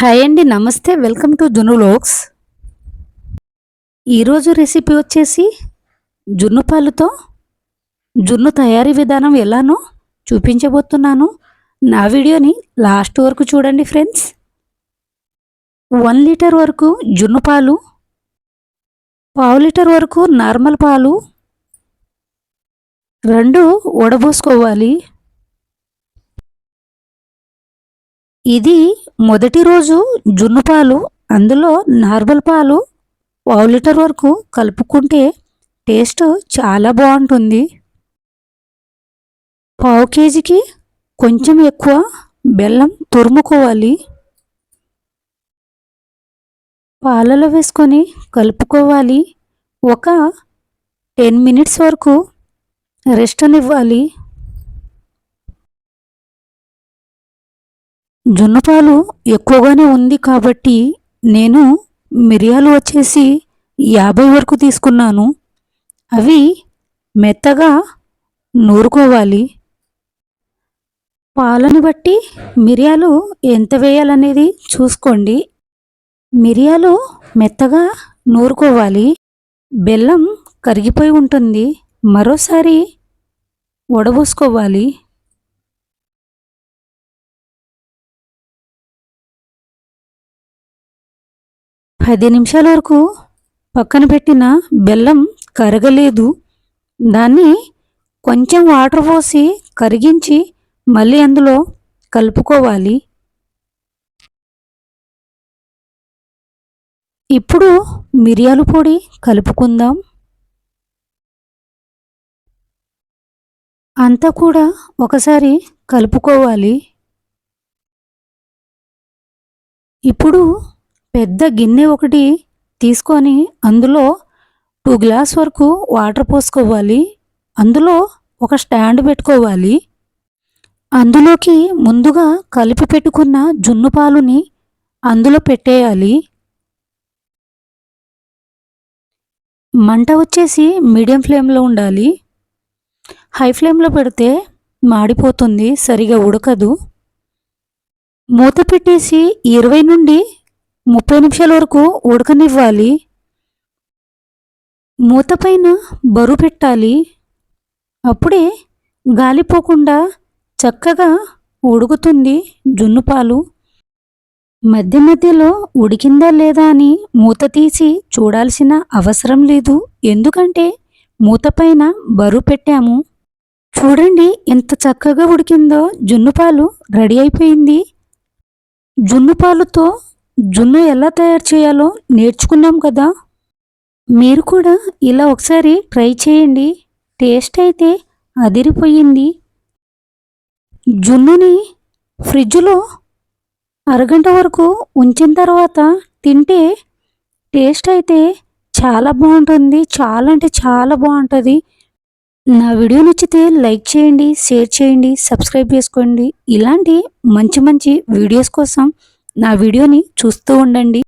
Hi అండి నమస్తే. Welcome to జునులోక్స్ ఈరోజు రెసిపీ వచ్చేసి జున్ను పాలుతో జున్ను తయారీ విధానం ఎలానో చూపించబోతున్నాను. నా వీడియోని లాస్ట్ వరకు చూడండి ఫ్రెండ్స్. వన్ లీటర్ వరకు జున్ను పాలు పావు లీటర్ వరకు నార్మల్ పాలు రెండు వడబోసుకోవాలి. ఇది మొదటి రోజు జున్ను పాలు అందులో నార్మల్ పాలు పావు లీటర్ వరకు కలుపుకుంటే టేస్ట్ చాలా బాగుంటుంది. పావు కేజీకి కొంచెం ఎక్కువ బెల్లం తురుముకోవాలి. పాలలో వేసుకొని కలుపుకోవాలి. ఒక టెన్ మినిట్స్ వరకు రెస్ట్నివ్వాలి జున్నపాలు ఎక్కువగానే ఉంది కాబట్టి నేను మిరియాలు వచ్చేసి యాభై వరకు తీసుకున్నాను. అవి మెత్తగా నూరుకోవాలి. పాలను బట్టి మిరియాలు ఎంత వేయాలనేది చూసుకోండి. మిరియాలు మెత్తగా నూరుకోవాలి. బెల్లం కరిగిపోయి ఉంటుంది. మరోసారి వడబోసుకోవాలి. పది నిమిషాల వరకు పక్కన పెట్టిన బెల్లం కరగలేదు. దాన్ని కొంచెం వాటర్ పోసి కరిగించి మళ్ళీ అందులో కలుపుకోవాలి. ఇప్పుడు మిరియాల పొడి కలుపుకుందాం. అంతా కూడా ఒకసారి కలుపుకోవాలి. ఇప్పుడు పెద్ద గిన్నె ఒకటి తీసుకొని అందులో టూ గ్లాస్ వరకు వాటర్ పోసుకోవాలి. అందులో ఒక స్టాండ్ పెట్టుకోవాలి. అందులోకి ముందుగా కలిపి పెట్టుకున్న జున్ను పాలుని అందులో పెట్టేయాలి. మంట వచ్చేసి మీడియం ఫ్లేమ్లో ఉండాలి. హై ఫ్లేమ్లో పెడితే మాడిపోతుంది సరిగా ఉడకదు. మూత పెట్టేసి ఇరవై నుండి ముప్పై నిమిషాల వరకు ఉడకనివ్వాలి. మూత పైన బరువు పెట్టాలి. అప్పుడే గాలిపోకుండా చక్కగా ఉడుకుతుంది జున్ను పాలు మధ్య మధ్యలో ఉడికిందా లేదా అని మూత తీసి చూడాల్సిన అవసరం లేదు. ఎందుకంటే మూతపైన బరువు పెట్టాము. చూడండి ఎంత చక్కగా ఉడికిందో. జున్ను పాలు రెడీ అయిపోయింది. జున్ను పాలుతో జున్ను ఎలా తయారు చేయాలో నేర్చుకున్నాం కదా. మీరు కూడా ఇలా ఒకసారి ట్రై చేయండి. టేస్ట్ అయితే అదిరిపోయింది. జున్నుని ఫ్రిడ్జ్లో అరగంట వరకు ఉంచిన తర్వాత తింటే టేస్ట్ అయితే చాలా బాగుంటుంది. చాలా అంటే చాలా బాగుంటుంది. నా వీడియో నచ్చితే లైక్ చేయండి షేర్ చేయండి సబ్స్క్రైబ్ చేసుకోండి. ఇలాంటి మంచి మంచి వీడియోస్ కోసం నా వీడియోని చూస్తూ ఉండండి.